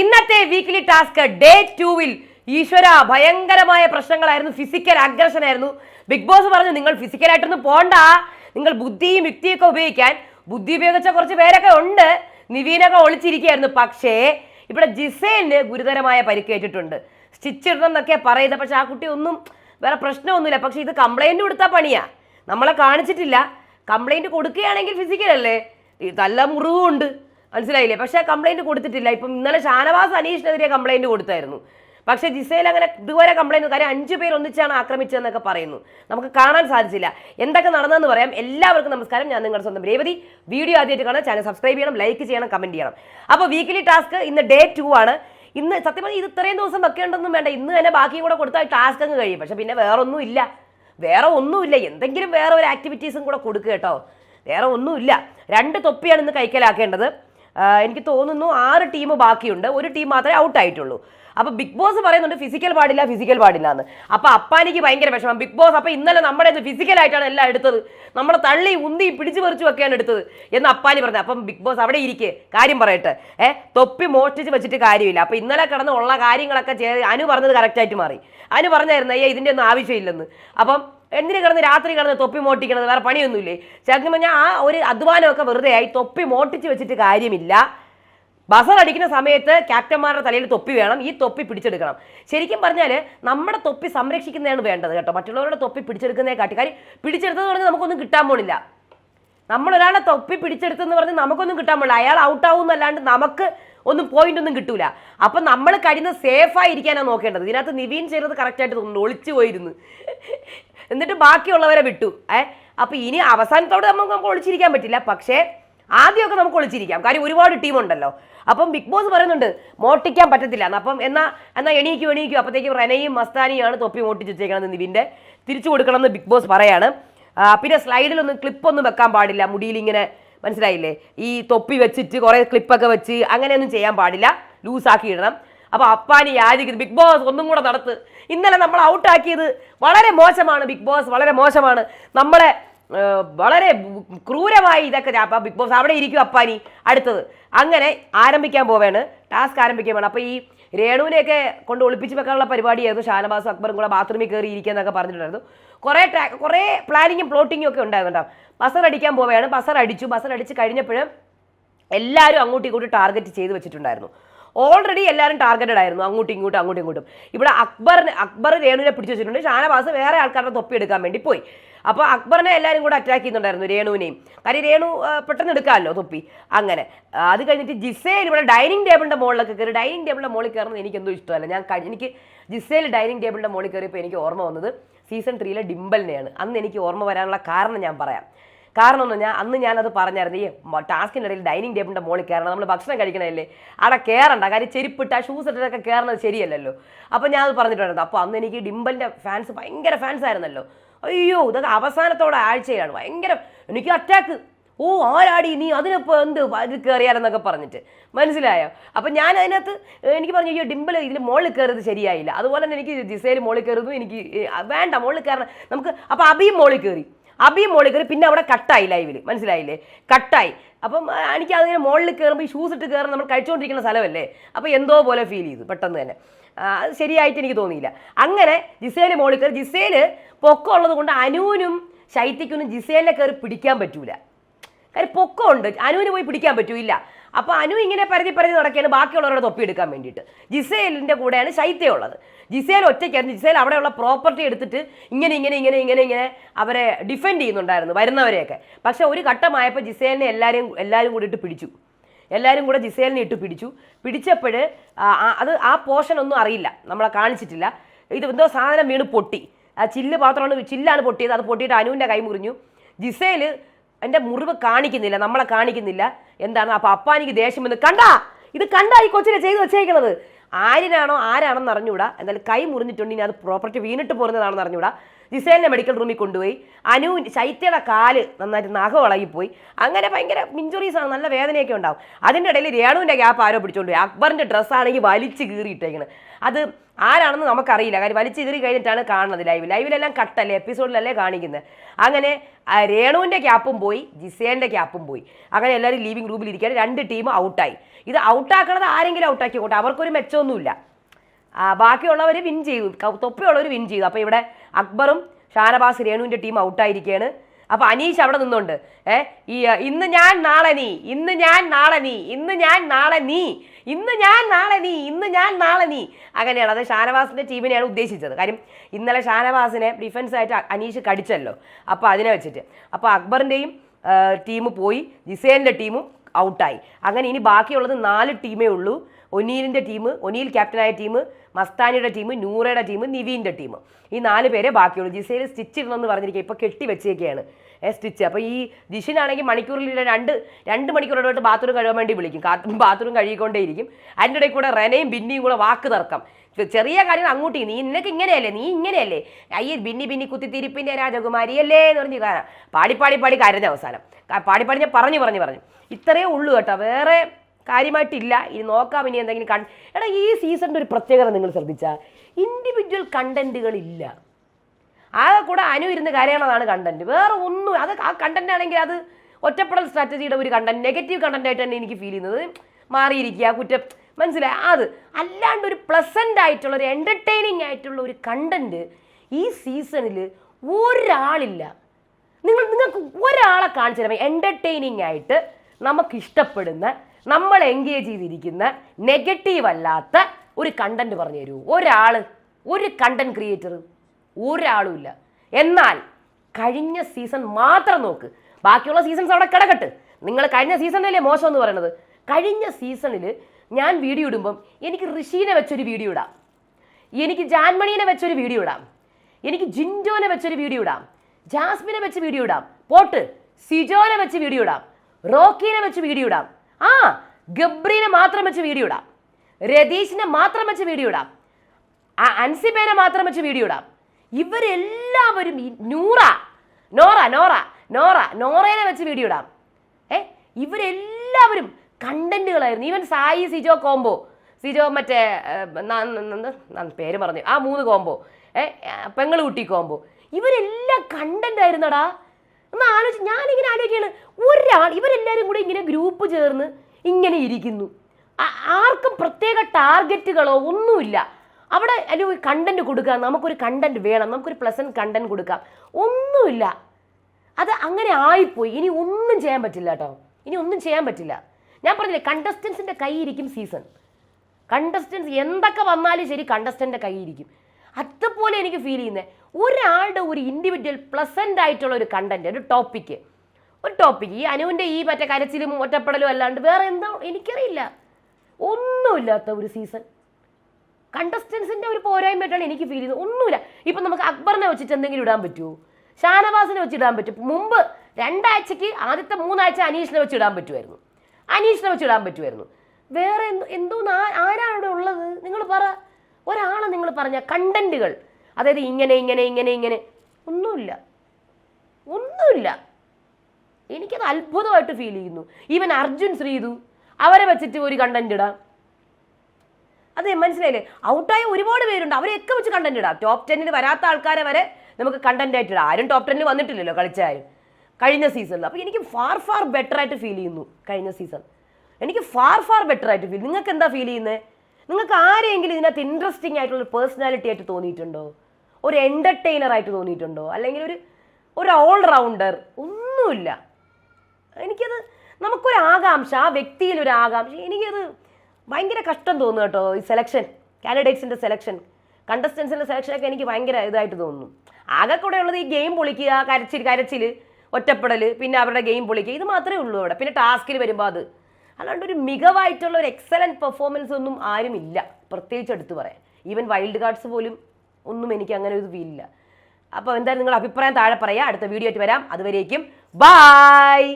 ഇന്നത്തെ weekly task day ടൂവിൽ ഈശ്വര ഭയങ്കരമായ പ്രശ്നങ്ങളായിരുന്നു. ഫിസിക്കൽ അഗ്രഷൻ ആയിരുന്നു. ബിഗ് ബോസ് പറഞ്ഞു നിങ്ങൾ ഫിസിക്കലായിട്ടൊന്നും പോണ്ട. നിങ്ങൾ ബുദ്ധിയും യുക്തിയൊക്കെ ഉപയോഗിക്കാൻ. ബുദ്ധി ഉപയോഗിച്ച കുറച്ച് പേരൊക്കെ ഉണ്ട്. നിവീനൊക്കെ ഒളിച്ചിരിക്കുകയായിരുന്നു. പക്ഷേ ഇവിടെ ജിസേലിന് ഗുരുതരമായ പരിക്കേറ്റിട്ടുണ്ട് സ്റ്റിച്ച് എന്നൊക്കെ പറയുന്നത്. പക്ഷെ ആ കുട്ടി ഒന്നും വേറെ പ്രശ്നമൊന്നുമില്ല. പക്ഷെ ഇത് കംപ്ലൈന്റ് കൊടുത്താൽ പണിയാ. നമ്മളെ കാണിച്ചിട്ടില്ല. കംപ്ലൈന്റ് കൊടുക്കുകയാണെങ്കിൽ ഫിസിക്കലല്ലേ നല്ല മുറിവുണ്ട് മനസ്സിലായില്ലേ? പക്ഷേ കംപ്ലൈന്റ് കൊടുത്തിട്ടില്ല. ഇപ്പം ഇന്നലെ ഷാനവാസ് അനീഷിനെതിരെ കംപ്ലൈന്റ് കൊടുത്തായിരുന്നു. പക്ഷേ ജിസയിൽ അങ്ങനെ ഇതുവരെ കംപ്ലൈന്റ് കാര്യം അഞ്ച് പേർ ഒന്നിച്ചാണ് ആക്രമിച്ചതെന്നൊക്കെ പറയുന്നു. നമുക്ക് കാണാൻ സാധിച്ചില്ല. എന്തൊക്കെ നടന്നതെന്ന് പറയാം. എല്ലാവർക്കും നമസ്കാരം. ഞാൻ നിങ്ങളുടെ സ്വന്തം രേവതി. വീഡിയോ ആദ്യമായിട്ട് കാണാൻ ചാനൽ സബ്സ്ക്രൈബ് ചെയ്യണം ലൈക്ക് ചെയ്യണം കമന്റ് ചെയ്യണം. അപ്പോൾ വീക്കിലി ടാസ്ക് ഇന്ന് ഡേ ടു ആണ്. ഇന്ന് സത്യം പറഞ്ഞാൽ ഇത് ഇത്രയും ദിവസം വെക്കേണ്ടൊന്നും വേണ്ട. ഇന്ന് തന്നെ ബാക്കിയും കൂടെ കൊടുത്താൽ ടാസ്ക് അങ്ങ് കഴിയും. പക്ഷേ പിന്നെ വേറൊന്നും ഇല്ല. വേറെ ഒന്നുമില്ല. എന്തെങ്കിലും വേറെ ഒരു ആക്ടിവിറ്റീസും കൂടെ കൊടുക്കുക കേട്ടോ. വേറെ ഒന്നുമില്ല. രണ്ട് തൊപ്പിയാണ് ഇന്ന് കൈക്കലാക്കേണ്ടത്. എനിക്ക് തോന്നുന്നു ആറ് ടീം ബാക്കിയുണ്ട്. ഒരു ടീം മാത്രമേ ഔട്ട് ആയിട്ടുള്ളൂ. അപ്പൊ ബിഗ് ബോസ് പറയുന്നുണ്ട് ഫിസിക്കൽ പാടില്ല ഫിസിക്കൽ പാടില്ല എന്ന്. അപ്പൊ അപ്പാനിക്ക് ഭയങ്കര വിഷമം. ബിഗ് ബോസ് അപ്പൊ ഇന്നലെ നമ്മുടെ ഫിസിക്കൽ ആയിട്ടാണ് എല്ലാം എടുത്തത്. നമ്മളെ തള്ളി ഉന്തി പിടിച്ചു പറിച്ചു ഒക്കെയാണ് എടുത്തത് എന്ന് അപ്പാനി പറഞ്ഞു. അപ്പം ബിഗ് ബോസ് അവിടെ ഇരിക്കെ. കാര്യം പറയട്ടെ. ഏ തൊപ്പി മോഷ്ടിച്ച് വെച്ചിട്ട് കാര്യമില്ല. അപ്പൊ ഇന്നലെ കിടന്ന് ഉള്ള കാര്യങ്ങളൊക്കെ ചെയ്ത് അനു പറഞ്ഞത് കറക്റ്റായിട്ട് മാറി. അനു പറഞ്ഞായിരുന്നു അയ്യ ഇതിന്റെ ഒന്നും ആവശ്യമില്ലെന്ന്. അപ്പം എന്തിനു കിടന്ന് രാത്രി കിടന്ന് തൊപ്പി മോട്ടിക്കണത്? വേറെ പണിയൊന്നുമില്ലേ? ശരിക്കും പറഞ്ഞാൽ ആ ഒരു അധ്വാനമൊക്കെ വെറുതെ ആയി തൊപ്പി മോട്ടിച്ച് വെച്ചിട്ട് കാര്യമില്ല. ബസർ അടിക്കുന്ന സമയത്ത് ക്യാപ്റ്റന്മാരുടെ തലയിൽ തൊപ്പി വേണം ഈ തൊപ്പി പിടിച്ചെടുക്കണം. ശരിക്കും പറഞ്ഞാൽ നമ്മുടെ തൊപ്പി സംരക്ഷിക്കുന്നതാണ് വേണ്ടത് കേട്ടോ. മറ്റുള്ളവരുടെ തൊപ്പി പിടിച്ചെടുക്കുന്നതിനെ കാട്ടി കാര്യം പിടിച്ചെടുത്തത് പറഞ്ഞാൽ നമുക്കൊന്നും കിട്ടാൻ പോണില്ല. നമ്മളൊരാളെ തൊപ്പി പിടിച്ചെടുത്തെന്ന് പറഞ്ഞ് നമുക്കൊന്നും കിട്ടാൻ പോണില്ല. അയാൾ ഔട്ട് ആവും എന്നല്ലാണ്ട് നമുക്ക് ഒന്നും പോയിന്റ് ഒന്നും കിട്ടൂല. അപ്പൊ നമ്മൾ കഴിയുന്ന സേഫായി ഇരിക്കാനാണ് നോക്കേണ്ടത്. ഇതിനകത്ത് നിവീൻ ചെയ്തത് കറക്റ്റായിട്ട് തോന്നുന്നു ഒളിച്ചു പോയിരുന്നു. എന്നിട്ട് ബാക്കിയുള്ളവരെ വിട്ടു. ഏ അപ്പൊ ഇനി അവസാനത്തോടെ നമുക്ക് നമുക്ക് ഒളിച്ചിരിക്കാൻ പറ്റില്ല. പക്ഷേ ആദ്യമൊക്കെ നമുക്ക് ഒളിച്ചിരിക്കാം. കാര്യം ഒരുപാട് ടീമുണ്ടല്ലോ അപ്പം ബിഗ് ബോസ് പറയുന്നുണ്ട് മോട്ടിക്കാൻ പറ്റത്തില്ല. അപ്പം എന്നാ എന്നാ എണീക്കും എണീക്കും. അപ്പോഴത്തേക്കും റെനയും മസ്താനിയാണ് തൊപ്പി മോട്ടിച്ച് വെച്ചേക്കണത് നിവിന്റെ തിരിച്ചു കൊടുക്കണം എന്ന് ബിഗ് ബോസ് പറയാണ് പിന്നെ സ്ലൈഡിലൊന്നും ക്ലിപ്പൊന്നും വെക്കാൻ പാടില്ല. മുടിയിൽ ഇങ്ങനെ മനസ്സിലായില്ലേ? ഈ തൊപ്പി വെച്ചിട്ട് കുറേ ക്ലിപ്പൊക്കെ വെച്ച് അങ്ങനെയൊന്നും ചെയ്യാൻ പാടില്ല. ലൂസാക്കി ഇടണം. അപ്പോൾ അപ്പാനി യാചിക്കുന്നു. ബിഗ് ബോസ് ഒന്നും കൂടെ നടത്ത്. ഇന്നലെ നമ്മൾ ഔട്ടാക്കിയത് വളരെ മോശമാണ് ബിഗ് ബോസ് വളരെ മോശമാണ്. നമ്മളെ വളരെ ക്രൂരമായി ഇതൊക്കെ ബിഗ് ബോസ് അവിടെ ഇരിക്കും അപ്പാനി അടുത്തത്. അങ്ങനെ ആരംഭിക്കാൻ പോവാണ്. ടാസ്ക് ആരംഭിക്കാൻ വേണം അപ്പോൾ ഈ രേണുവിനെയൊക്കെ കൊണ്ട് ഒളിപ്പിച്ച് വെക്കാനുള്ള പരിപാടിയായിരുന്നു. ഷാനവാസ് അക്ബറും കൂടെ ബാത്റൂമിൽ കയറി ഇരിക്കുക എന്നൊക്കെ പറഞ്ഞിട്ടുണ്ടായിരുന്നു. കുറേ ട്രാ കുറേ പ്ലാനിങ്ങും പ്ലോട്ടിങ്ങും ഒക്കെ ഉണ്ടായിരുന്നുണ്ടാവും ബസർ അടിക്കാൻ പോവുകയാണ്. ബസർ അടിച്ചു. ബസർ അടിച്ച് കഴിഞ്ഞപ്പോഴും എല്ലാവരും അങ്ങോട്ടും ഇങ്ങോട്ടും ടാർഗറ്റ് ചെയ്ത് വെച്ചിട്ടുണ്ടായിരുന്നു. ഓൾറെഡി എല്ലാവരും ടാർഗറ്റഡ് ആയിരുന്നു. അങ്ങോട്ടും ഇങ്ങോട്ടും അങ്ങോട്ടും ഇങ്ങോട്ടും. ഇവിടെ അക്ബറിന് അക്ബർ രേണുവിനെ പിടിച്ചു വെച്ചിട്ടുണ്ട്. ഷാനവാസ് വേറെ ആൾക്കാരുടെ തൊപ്പി എടുക്കാൻ വേണ്ടി പോയി. അപ്പോൾ അക്ബറിനെ എല്ലാവരും കൂടെ അറ്റാക്ക് ചെയ്യുന്നുണ്ടായിരുന്നു രേണുവിനെയും. കാര്യം രേണു പെട്ടെന്ന് എടുക്കാമല്ലോ തൊപ്പി. അങ്ങനെ. അത് കഴിഞ്ഞിട്ട് ജിസേൽ ഇവിടെ ഡൈനിങ് ടേബിളിന്റെ മുകളിലൊക്കെ കയറി ഡൈനിങ് ടേബിളിന്റെ മുകളിൽ കയറുന്നത് എനിക്കെന്തോ ഇഷ്ടമല്ല. ഞാൻ എനിക്ക് ജിസേൽ ഡൈനിങ് ടേബിളിന്റെ മുകളിൽ കയറിയപ്പോൾ എനിക്ക് ഓർമ്മ വന്നത് സീസൺ ത്രീയിലെ ഡിംബലിനെയാണ്. അന്ന് എനിക്ക് ഓർമ്മ വരാനുള്ള കാരണം ഞാൻ പറയാം. കാരണം എന്ന് ഞാൻ അന്ന് ഞാനത് പറഞ്ഞായിരുന്നു ഈ ടാസ്കിന്റെ ഇടയിൽ ഡൈനിങ് ടേബിളിന്റെ മുകളിൽ കയറണം. നമ്മൾ ഭക്ഷണം കഴിക്കണമല്ലേ അവിടെ കയറണ്ട. കാര്യം ചെരുപ്പിട്ട് ഷൂസ് ഇട്ടിട്ടൊക്കെ കയറണത് ശരിയല്ലല്ലോ. അപ്പോൾ ഞാൻ അത് പറഞ്ഞിട്ടുണ്ടായിരുന്നു. അപ്പോൾ അന്ന് എനിക്ക് ഡിംബലിന്റെ ഫാൻസ് ഭയങ്കര ഫാൻസ് ആയിരുന്നല്ലോ. അയ്യോ ഇതൊക്കെ അവസാനത്തോടെ ആഴ്ചയാണ്. ഭയങ്കര എനിക്ക് അറ്റാക്ക് ഓ ആരാടി നീ? അതിനിപ്പോൾ എന്ത്? അതിൽ കയറിയാലെന്നൊക്കെ പറഞ്ഞിട്ട്. മനസ്സിലായോ? അപ്പം ഞാൻ അതിനകത്ത് എനിക്ക് പറഞ്ഞു അയ്യോ ഡിംബൽ ഇതിൽ മുകളിൽ കയറിയത് ശരിയായില്ല. അതുപോലെ തന്നെ എനിക്ക് ജിസേൽ മുകളിൽ കയറുന്നതും എനിക്ക് വേണ്ട മുകളിൽ കയറണം. നമുക്ക് അപ്പോൾ അബിയും മുകളിൽ കയറി. അബിയും മോളിൽ പിന്നെ അവിടെ കട്ടായി ലൈവിൽ മനസ്സിലായില്ലേ? കട്ടായി. അപ്പം എനിക്ക് അതിന് മുകളിൽ കയറുമ്പോൾ ഈ ഷൂസ് ഇട്ട് കയറി നമ്മൾ കഴിച്ചുകൊണ്ടിരിക്കുന്ന സ്ഥലമല്ലേ? അപ്പോൾ എന്തോ പോലെ ഫീൽ ചെയ്തു പെട്ടെന്ന് തന്നെ. അത് ശരിയായിട്ട് എനിക്ക് തോന്നിയില്ല. അങ്ങനെ ജിസേൽ മോളിൽ കയറി ജിസേൽ പൊക്കമുള്ളത് കൊണ്ട് അനുവിനും ശൈത്യക്കൊന്നും ജിസേലിനെ കയറി പിടിക്കാൻ പറ്റൂല. കാര്യം പൊക്കമുണ്ട്. അനുവിന് പോയി പിടിക്കാൻ പറ്റൂല. അപ്പോൾ അനു ഇങ്ങനെ പരതി പരതി നടക്കുകയാണ്. ബാക്കിയുള്ളവരുടെ തൊപ്പി എടുക്കാൻ വേണ്ടിയിട്ട്. ജിസേലിന്റെ കൂടെയാണ് ശൈത്യം ഉള്ളത് ജിസേൽ ഒറ്റയ്ക്കായിരുന്നു. ജിസേൽ അവിടെയുള്ള പ്രോപ്പർട്ടി എടുത്തിട്ട് ഇങ്ങനെ ഇങ്ങനെ ഇങ്ങനെ ഇങ്ങനെ ഇങ്ങനെ അവരെ ഡിഫെൻഡ് ചെയ്യുന്നുണ്ടായിരുന്നു വരുന്നവരെയൊക്കെ. പക്ഷേ ഒരു ഘട്ടമായപ്പോൾ ജിസേലിനെ എല്ലാവരെയും എല്ലാവരും കൂടിയിട്ട് പിടിച്ചു. എല്ലാവരും കൂടെ ജിസേലിനെ ഇട്ട് പിടിച്ചു. പിടിച്ചപ്പോൾ അത് ആ പോർഷൻ ഒന്നും അറിയില്ല. നമ്മളെ കാണിച്ചിട്ടില്ല. ഇത് എന്തോ സാധനം വീണ് പൊട്ടി. ആ ചില്ല് പാത്രമാണ് ചില്ലാണ് പൊട്ടിയത്. അത് പൊട്ടിയിട്ട് അനുവിന്റെ കൈ മുറിഞ്ഞു. ജിസേൽ എന്റെ മുറിവ് കാണിക്കുന്നില്ല നമ്മളെ കാണിക്കുന്നില്ല. എന്താണ്? അപ്പോൾ അപ്പാനിക്ക് ദേഷ്യം വന്ന് കണ്ടാ ഇത് കണ്ടാ ഈ കൊച്ചിനെ ചെയ്തു വെച്ചേക്കണത്. ആരിനാണോ ആരാണെന്ന് അറിഞ്ഞൂടാ എന്തായാലും കൈ മുറിഞ്ഞിട്ടുണ്ട് ഇനി അത് പ്രോപ്പർട്ടി വീണിട്ട് പോരുന്നതാണെന്ന് അറിഞ്ഞൂടാ ജിസേലിനെ മെഡിക്കൽ റൂമിൽ കൊണ്ടുപോയി. അനു ശൈത്യയുടെ കാൽ നന്നായിട്ട് നഖം ഇളകിപ്പോയി അങ്ങനെ ഭയങ്കര ഇഞ്ചുറീസ് ആണ് നല്ല വേദനയൊക്കെ ഉണ്ടാവും. അതിന്റെ ഇടയിൽ രേണുവിന്റെ ഗ്യാപ്പ് ആരോ പിടിച്ചോണ്ട് പോയി. അക്ബറിന്റെ ഡ്രസ്സാണെങ്കിൽ വലിച്ച് കീറിയിട്ടേക്കുന്നത് അത് ആരാണെന്ന് നമുക്കറിയില്ല. കാര്യം വലിച്ച് കീറി കഴിഞ്ഞിട്ടാണ് കാണുന്നത് ലൈവ് ലൈവിലെല്ലാം കട്ടല്ലേ എപ്പിസോഡിലല്ലേ കാണിക്കുന്നത് അങ്ങനെ രേണുവിന്റെ ക്യാപ്പും പോയി ജിസേലിന്റെ ക്യാപ്പും പോയി. അങ്ങനെ എല്ലാവരും ലീവിംഗ് റൂമിൽ ഇരിക്കുകയാണ്. രണ്ട് ടീം ഔട്ടായി ഇത് ഔട്ടാക്കണത് ആരെങ്കിലും ഔട്ടാക്കി കൂട്ടെ അവർക്കൊരു മെച്ചമൊന്നുമില്ല. ബാക്കിയുള്ളവർ വിൻ ചെയ്തു. തൊപ്പിയുള്ളവർ വിൻ ചെയ്തു. അപ്പോൾ ഇവിടെ അക്ബറും ഷാനവാസ് രേണുവിന്റെ ടീം ഔട്ടായിരിക്കുകയാണ് അപ്പോൾ അനീഷ് അവിടെ നിന്നുണ്ട്. ഏ ഈ ഇന്ന് ഞാൻ നാളെ നീ ഇന്ന് ഞാൻ നാളെ നീ ഇന്ന് ഞാൻ നാളെ നീ ഇന്ന് ഞാൻ നാളെ നീ ഇന്ന് ഞാൻ നാളെ നീ. അങ്ങനെയാണ്. അത് ഷാനവാസിന്റെ ടീമിനെയാണ് ഉദ്ദേശിച്ചത്. കാര്യം ഇന്നലെ ഷാനവാസിനെ ഡിഫൻസ് ആയിട്ട് അനീഷ് കടിച്ചല്ലോ. അപ്പോൾ അതിനെ വെച്ചിട്ട്. അപ്പോൾ അക്ബറിന്റെയും ടീം പോയി. ജിസേലിന്റെ ടീമും ഔട്ടായി. അങ്ങനെ ഇനി ബാക്കിയുള്ളത് നാല് ടീമേ ഉള്ളൂ. ഒനീലിന്റെ ടീം ഒനീൽ ക്യാപ്റ്റനായ ടീം മസ്താനിയുടെ ടീം നൂറയുടെ ടീം നിവീന്റെ ടീം. ഈ നാല് പേരെ ബാക്കിയുള്ളൂ. ജിസയിൽ സ്റ്റിച്ച് ഇടണമെന്ന് പറഞ്ഞിരിക്കുക. ഇപ്പോൾ കെട്ടി വെച്ചേക്കെയാണ്. സ്റ്റിച്ച്. അപ്പോൾ ഈ ജിഷിനാണെങ്കിൽ മണിക്കൂറിൽ രണ്ട് രണ്ട് മണിക്കൂറോട്ട് ബാത്റൂം കഴുകാൻ വേണ്ടി വിളിക്കും. ബാത്റൂം കഴുകിക്കൊണ്ടേയിരിക്കും. അതിന്റെ ഇടയിൽ കൂടെ റെനയും ബിന്നിയും കൂടെ വാക്ക് തർക്കം. ചെറിയ കാര്യങ്ങൾ അങ്ങോട്ട് നീ നിനക്ക് ഇങ്ങനെയല്ലേ നീ ഇങ്ങനെയല്ലേ? അയ്യേ ബിന്നി ബിന്നി കുത്തിത്തിരിപ്പിന്റെ രാജകുമാരിയല്ലേ എന്ന് പറഞ്ഞു കാരണം പാടി പാടി പാടി കരഞ്ഞ അവസാനം. പാടി പാടി ഞാൻ പറഞ്ഞു പറഞ്ഞു പറഞ്ഞു. ഇത്രയേ ഉള്ളൂ കേട്ടോ വേറെ കാര്യമായിട്ടില്ല. ഇനി നോക്കാം ഇനി എന്തെങ്കിലും കൺ എടാ ഈ സീസണിന്റെ ഒരു പ്രത്യേകത നിങ്ങൾ ശ്രദ്ധിച്ചാൽ ഇൻഡിവിജ്വൽ കണ്ടന്റുകൾ ഇല്ല. ആകെ കൂടെ അനു ഇരുന്ന് കരയണതാണ് കണ്ടന്റ് വേറെ ഒന്നും അത് ആ കണ്ടന്റ് ആണെങ്കിൽ അത് ഒറ്റപ്പെടൽ സ്ട്രാറ്റജിയുടെ ഒരു കണ്ടന്റ് നെഗറ്റീവ് കണ്ടന്റ് ആയിട്ട് തന്നെ എനിക്ക് ഫീൽ ചെയ്യുന്നത്. മാറിയിരിക്കുക കുറ്റം മനസ്സിലായി? അത് അല്ലാണ്ട് ഒരു പ്ലസന്റ് ആയിട്ടുള്ള ഒരു എന്റർടൈനിങ് ആയിട്ടുള്ള ഒരു കണ്ടന്റ് ഈ സീസണിൽ ഒരാളില്ല. നിങ്ങൾ നിങ്ങൾക്ക് ഒരാളെ കാണിച്ചു തരാം. എന്റർടൈനിങ് ആയിട്ട് നമുക്ക് ഇഷ്ടപ്പെടുന്ന നമ്മൾ എൻഗേജ് ചെയ്തിരിക്കുന്ന നെഗറ്റീവ് അല്ലാത്ത ഒരു കണ്ടന്റ് പറഞ്ഞു തരൂ. ഒരാൾ ഒരു കണ്ടന്റ് ക്രിയേറ്റർ ഒരാളുമില്ല. എന്നാൽ കഴിഞ്ഞ സീസൺ മാത്രം നോക്ക്. ബാക്കിയുള്ള സീസൺസ് അവിടെ കിടക്കട്ട്. നിങ്ങൾ കഴിഞ്ഞ സീസണിലല്ലേ മോശം എന്ന് പറയുന്നത്? കഴിഞ്ഞ സീസണിൽ ഞാൻ വീഡിയോ ഇടുമ്പം എനിക്ക് ഋഷീനെ വെച്ചൊരു വീഡിയോ ഇടാം എനിക്ക് ജാൻമണീനെ വെച്ചൊരു വീഡിയോ ഇടാം എനിക്ക് ജിൻജോനെ വെച്ചൊരു വീഡിയോ ഇടാം ജാസ്മിനെ വെച്ച് വീഡിയോ ഇടാം പോട്ട് സിജോനെ വെച്ച് വീഡിയോ ഇടാം റോക്കീനെ വെച്ച് വീഡിയോ ഇടാം ആ ഗബ്രീനെ മാത്രം വെച്ച് വീഡിയോ ഇടാം രതീഷിനെ മാത്രം വെച്ച് വീഡിയോ ഇടാം ആ അൻസിബേനെ മാത്രം വെച്ച് വീഡിയോ ഇടാം ഇവരെല്ലാവരും നൂറ നോറ നോറ നോറ നോറേനെ വെച്ച് വീഡിയോ ഇടാം ഏ ഇവരെല്ലാവരും കണ്ടന്റുകളായിരുന്നു. ഈവൻ സായി സിജോ കോംബോ സിജോ മറ്റേ പേര് പറഞ്ഞു. ആ മൂന്ന് കോംബോ ഏ പെങ്ങളുകുട്ടി കോംബോ ഇവരെല്ലാം കണ്ടന്റ് ആയിരുന്നടാ. ഒന്ന് ആലോചിച്ച് ഞാനിങ്ങനെ ആലോചിക്കുകയാണ്. ഒരാൾ ഇവരെല്ലാവരും കൂടെ ഇങ്ങനെ ഗ്രൂപ്പ് ചേർന്ന് ഇങ്ങനെ ഇരിക്കുന്നു. ആർക്കും പ്രത്യേക ടാർഗറ്റുകളോ ഒന്നുമില്ല. അവിടെ ഒരു കണ്ടന്റ് കൊടുക്കാം. നമുക്കൊരു കണ്ടന്റ് വേണം. നമുക്കൊരു പ്ലസന്റ് കണ്ടന്റ് കൊടുക്കാം. ഒന്നുമില്ല. അത് അങ്ങനെ ആയിപ്പോയി. ഇനി ഒന്നും ചെയ്യാൻ പറ്റില്ല കേട്ടോ. ഇനി ഒന്നും ചെയ്യാൻ പറ്റില്ല. ഞാൻ പറഞ്ഞില്ലേ കണ്ടസ്റ്റൻസിന്റെ കൈയിരിക്കും സീസൺ കണ്ടസ്റ്റൻസ് എന്തൊക്കെ വന്നാലും ശരി കണ്ടസ്റ്റന്റെ കൈയിരിക്കും. അതുപോലെ എനിക്ക് ഫീൽ ചെയ്യുന്നത് ഒരാളുടെ ഒരു ഇൻഡിവിജ്വൽ പ്ലസന്റ് ആയിട്ടുള്ള ഒരു കണ്ടന്റ് ഒരു ടോപ്പിക്ക് ഒരു ടോപ്പിക്ക് ഈ അനുവിന്റെ ഈ മറ്റേ കരച്ചിലും ഒറ്റപ്പെടലും അല്ലാണ്ട് വേറെ എന്തോ എനിക്കറിയില്ല. ഒന്നുമില്ലാത്ത ഒരു സീസൺ കണ്ടസ്റ്റൻസിന്റെ ഒരു പോരായ്മയായിട്ടാണ് എനിക്ക് ഫീൽ ചെയ്യുന്നത്. ഒന്നുമില്ല. ഇപ്പം നമുക്ക് അക്ബറിനെ വെച്ചിട്ട് എന്തെങ്കിലും ഇടാൻ പറ്റുമോ ഷാനവാസിനെ വെച്ച് ഇടാൻ പറ്റും. മുമ്പ് രണ്ടാഴ്ചക്ക് ആദ്യത്തെ മൂന്നാഴ്ച അനീഷിനെ വെച്ച് ഇടാൻ പറ്റുമായിരുന്നു. അനീഷിനെ വെച്ച് ഇടാൻ പറ്റുമായിരുന്നു വേറെ എന്തോന്ന് എന്തോ ആരാണ് ഇവിടെ ഉള്ളത്? നിങ്ങൾ പറ. ഒരാളെ നിങ്ങൾ പറഞ്ഞ കണ്ടന്റുകൾ. അതായത് ഇങ്ങനെ ഇങ്ങനെ ഇങ്ങനെ ഇങ്ങനെ. ഒന്നുമില്ല. ഒന്നുമില്ല. എനിക്കത് അത്ഭുതമായിട്ട് ഫീൽ ചെയ്യുന്നു. ഈവൻ അർജുൻ ശ്രീതു അവരെ വെച്ചിട്ട് ഒരു കണ്ടന്റ് ഇടാം. അതെ മനസ്സിലായില്ലേ? ഔട്ടായ ഒരുപാട് പേരുണ്ട്. അവരെയൊക്കെ വെച്ച് കണ്ടന്റ് ഇടാം. ടോപ്പ് ടെന്നിൽ വരാത്ത ആൾക്കാരെ വരെ നമുക്ക് കണ്ടന്റ് ആയിട്ട് ഇടാം. ആരും ടോപ്പ് ടെന്നിൽ വന്നിട്ടില്ലല്ലോ കളിച്ചാരും. കഴിഞ്ഞ സീസണിൽ അപ്പോൾ എനിക്ക് ഫാർ ഫാർ ബെറ്റർ ആയിട്ട് ഫീൽ ചെയ്യുന്നു കഴിഞ്ഞ സീസൺ. എനിക്ക് ഫാർ ഫാർ ബെറ്റർ ആയിട്ട് ഫീൽ നിങ്ങൾക്ക് എന്താ ഫീൽ ചെയ്യുന്നത് നിങ്ങൾക്ക് ആരെങ്കിലും ഇതിനകത്ത് ഇൻട്രസ്റ്റിംഗ് ആയിട്ടുള്ള ഒരു പേഴ്സണാലിറ്റി ആയിട്ട് തോന്നിയിട്ടുണ്ടോ? ഒരു എന്റർടൈനർ ആയിട്ട് തോന്നിയിട്ടുണ്ടോ? അല്ലെങ്കിൽ ഒരു ഒരു ഓൾറൗണ്ടർ ഒന്നുമില്ല. എനിക്കത് നമുക്കൊരു ആകാംക്ഷ ആ വ്യക്തിയിൽ ഒരു ആകാംക്ഷ എനിക്കത് ഭയങ്കര കഷ്ടം തോന്നുന്നു കേട്ടോ ഈ സെലക്ഷൻ കാൻഡിഡേറ്റ്സിന്റെ സെലക്ഷൻ കണ്ടസ്റ്റൻസിന്റെ സെലക്ഷനൊക്കെ എനിക്ക് ഭയങ്കര ഇതായിട്ട് തോന്നുന്നു. ആകെ കൂടെ ഉള്ളത് ഈ ഗെയിം പൊളിക്കുക കരച്ചിൽ കരച്ചിൽ ഒറ്റപ്പെടൽ പിന്നെ അവരുടെ ഗെയിം പൊളിക്കുക ഇത് മാത്രമേ ഉള്ളൂ അവിടെ. പിന്നെ ടാസ്കിൽ വരുമ്പോൾ അത്. അല്ലാണ്ട് ഒരു മികവായിട്ടുള്ള ഒരു എക്സലന്റ് പെർഫോമൻസ് ഒന്നും ആരും ഇല്ല. പ്രത്യേകിച്ച് എടുത്തു പറയാൻ. ഈവൻ വൈൽഡ് കാർഡ്സ് പോലും ഒന്നും എനിക്ക് അങ്ങനെ ഒരു ഫീലില്ല അപ്പോൾ എന്തായാലും നിങ്ങളുടെ അഭിപ്രായം താഴെ പറയാം. അടുത്ത വീഡിയോ ആയിട്ട് വരാം. അതുവരേക്കും ബായ്